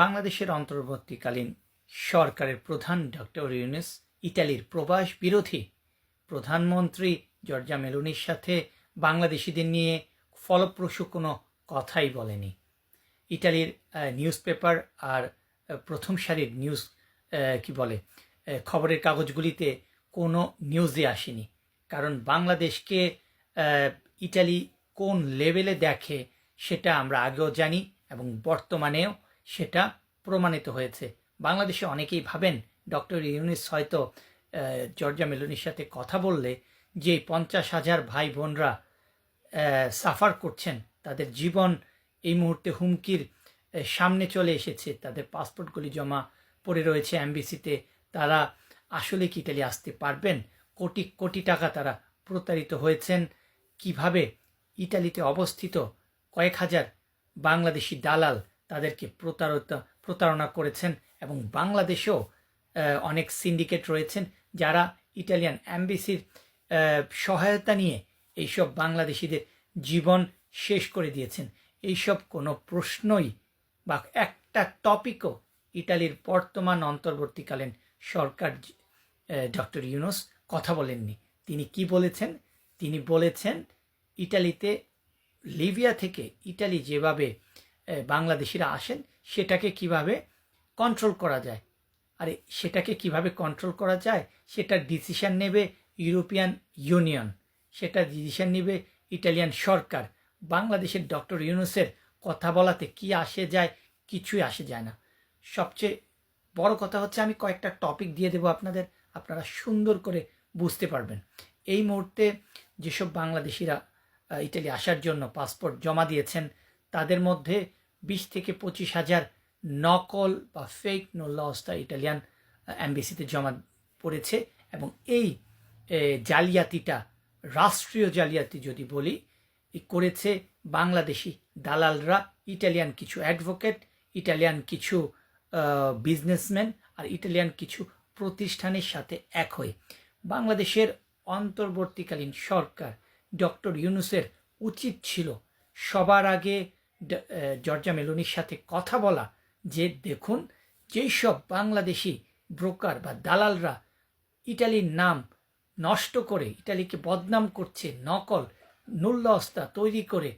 বাংলাদেশের অন্তর্বর্তীকালীন সরকারের প্রধান ডক্টর ইউনুস, ইতালির প্রবাস বিরোধী প্রধানমন্ত্রী জর্জা মেলোনির সাথে বাংলাদেশিদের নিয়ে ফলপ্রসূ কোনো কথাই বলেনি। ইটালির নিউজ পেপার আর প্রথম সারির নিউজ কি বলে খবরের কাগজগুলিতে কোনো নিউজে আসেনি। কারণ বাংলাদেশকে ইটালি কোন লেভেলে দেখে সেটা আমরা আগেও জানি এবং বর্তমানেও সেটা প্রমাণিত হয়েছে। বাংলাদেশে অনেকেই ভাবেন ডক্টর ইউনিস হয়তো জর্জা মেলোনির সাথে কথা বললে যে পঞ্চাশ হাজার ভাই বোনরা সাফার করছেন, তাদের জীবন এই মুহূর্তে হুমকির সামনে চলে এসেছে, তাদের পাসপোর্টগুলি জমা পড়ে রয়েছে অ্যাম্বাসিতে তারা আসলে কি ইটালি আসতে পারবেন? কোটি কোটি টাকা তারা প্রতারিত হয়েছেন, কীভাবে ইটালিতে অবস্থিত কয়েক হাজার বাংলাদেশি দালাল তাদেরকে প্রতারিত প্রতারণা করেছেন এবং বাংলাদেশেও অনেক সিন্ডিকেট রয়েছেন যারা ইটালিয়ান অ্যাম্বাসির সহায়তা নিয়ে এইসব বাংলাদেশিদের জীবন শেষ করে দিয়েছেন। এইসব কোনো প্রশ্নই বা একটা টপিকও ইটালির বর্তমান অন্তর্বর্তীকালীন সরকার ডক্টর ইউনুস কথা বলেননি। তিনি কি বলেছেন? তিনি বলেছেন, ইটালিতে লিবিয়া থেকে ইটালি যেভাবে বাংলাদেশিরা আসেন, সেটাকে কীভাবে কন্ট্রোল করা যায়? আরে, সেটাকে কীভাবে কন্ট্রোল করা যায়? সেটা ডিসিশন নেবে ইউরোপিয়ান ইউনিয়ন সেটা ডিসিশন নেবে ইটালিয়ান সরকার। বাংলাদেশের ডক্টর ইউনুসের কথা বলাতে কি আসে যায়, কিছুই আসে যায় না। সবচেয়ে বড় কথা হচ্ছে, আমি কয়েকটা টপিক দিয়ে দেবো আপনাদের, আপনারা সুন্দর করে বুঝতে পারবেন। এই মুহূর্তে যেসব বাংলাদেশিরা ইটালি আসার জন্য পাসপোর্ট জমা দিয়েছেন, তাদের মধ্যে বিশ থেকে পঁচিশ হাজার নকল বা ফেক নোল্লাস্তা ইটালিয়ান অ্যাম্বাসিতে জমা পড়েছে এবং এই জালিয়াতিটা, রাষ্ট্রীয় জালিয়াতি যদি বলি করেছে বাংলাদেশি দালালরা, ইটালিয়ান কিছু অ্যাডভোকেট ইটালিয়ান কিছু বিজনেসম্যান আর ইটালিয়ান কিছু প্রতিষ্ঠানের সাথে এক হয়ে। বাংলাদেশের অন্তর্বর্তীকালীন সরকার ডক্টর ইউনুসের উচিত ছিল সবার আগে জর্জা মেলোনির সাথে কথা বলা, যে দেখুন যেই সব বাংলাদেশি ব্রোকার বা দালালরা ইটালির নাম নষ্ট করে, ইটালিকে বদনাম করছে, নকল নুল্লস্তা তৈরি করে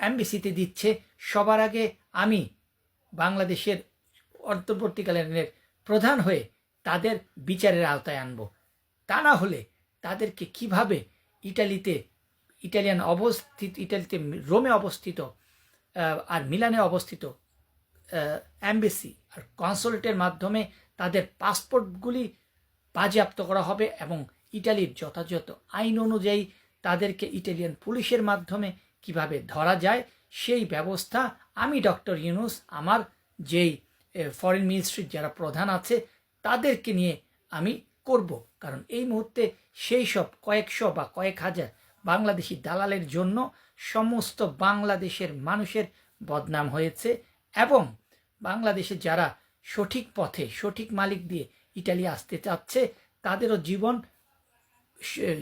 অ্যাম্বাসিতে দিচ্ছে, সবার আগে আমি বাংলাদেশের অন্তর্বর্তীকালীনের প্রধান হয়ে তাদের বিচারের আওতায় আনব। তা না হলে তাদেরকে কীভাবে ইটালিতে ইটালিয়ান অবস্থিত, ইটালিতে রোমে অবস্থিত আর মিলানে অবস্থিত অ্যাম্বাসি আর কনসুলেটের মাধ্যমে তাদের পাসপোর্টগুলি বাজেয়াপ্ত করা হবে এবং ইটালির যথাযথ আইন অনুযায়ী তাদেরকে ইটালিয়ান পুলিশের মাধ্যমে কীভাবে ধরা যায়, সেই ব্যবস্থা আমি ডক্টর ইউনুস, আমার যেই ফরেন মিনিস্ট্রির যারা প্রধান আছে, তাদেরকে নিয়ে আমি করব। কারণ এই মুহূর্তে সেই সব কয়েকশো বা কয়েক হাজার বাংলাদেশি দালালের জন্য সমস্ত বাংলাদেশের মানুষের বদনাম হয়েছে এবং বাংলাদেশে যারা সঠিক পথে, সঠিক মালিক দিয়ে ইটালি আসতে চাচ্ছে, তাদেরও জীবন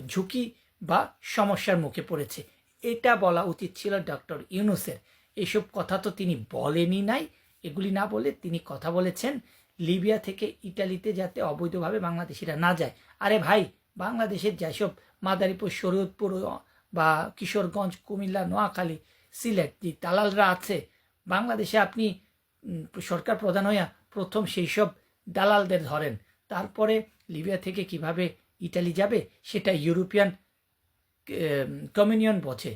ঝুঁকি বা সমস্যার মুখে পড়েছে। এটা বলা উচিত ছিল ডক্টর ইউনুসের। এসব কথা তো তিনি বলেনি নাই। এগুলি না বলে তিনি কথা বলেছেন, লিবিয়া থেকে ইটালিতে যাতে অবৈধভাবে বাংলাদেশিরা না যায়। আরে ভাই, বাংলাদেশের যেসব মাদারীপুর, শরীয়তপুর বা কিশোরগঞ্জ, কুমিল্লা, নোয়াখালী, সিলেট যে দালালরা আছে, বাংলাদেশে আপনি সরকার প্রধান হইয়া প্রথম সেই সব দালালদের ধরেন। তারপরে লিবিয়া থেকে কীভাবে ইটালি যাবে, সেটা ইউরোপিয়ান কমিউনিয়ন বোঝে।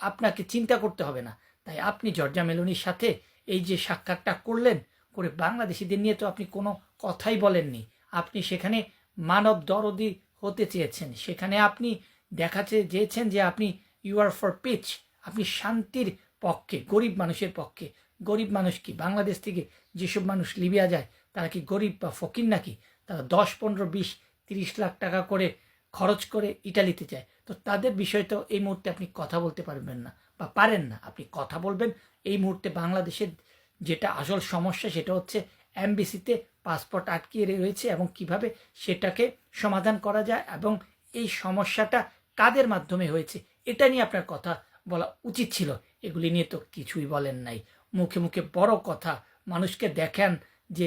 আপনাকে চিন্তা করতে হবে না। তাই আপনি জর্জা মেলনির সাথে এই যে সাক্ষাৎটা করলেন, করে বাংলাদেশিদের নিয়ে তো আপনি কোনো কথাই বলেননি। আপনি সেখানে মানব দরদি হতে চেয়েছেন। সেখানে আপনি দেখাতে চেয়েছেন যে আপনি ইউ আর ফর পিচ আপনি শান্তির পক্ষে, গরিব মানুষের পক্ষে। গরিব মানুষ কি? বাংলাদেশ থেকে যেসব মানুষ লিবিয়া যায়, তারা কি গরিব বা ফকির নাকি? তারা দশ, পনেরো, বিশ, তিরিশ লাখ টাকা করে খরচ করে ইটালিতে যায়। তো তাদের বিষয়ে তো এই মুহূর্তে আপনি কথা বলতে পারবেন না বা পারেন না। আপনি কথা বলবেন। এই মুহূর্তে বাংলাদেশের যেটা আসল সমস্যা সেটা হচ্ছে অ্যাম্বাসিতে পাসপোর্ট আটকিয়ে রয়েছে এবং কীভাবে সেটাকে সমাধান করা যায় এবং এই সমস্যাটা কাদের মাধ্যমে হয়েছে, এটা নিয়ে আপনার কথা বলা উচিত ছিল। এগুলি নিয়ে তো কিছুই বলেন নাই। মুখে মুখে বড় কথা, মানুষকে দেখান যে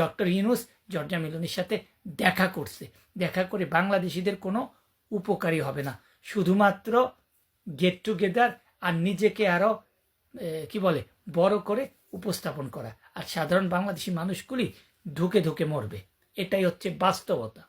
ডক্টর ইউনুস জর্জা মেলনির সাথে দেখা করছে। দেখা করে বাংলাদেশিদের কোনো উপকারী হবে না। শুধুমাত্র গেট টুগেদার আর নিজেকে আরও কি বলে, বড় করে উপস্থাপন করা। আর সাধারণ বাংলাদেশি মানুষগুলি ধুকে ধুকে মরবে। এটাই হচ্ছে বাস্তবতা।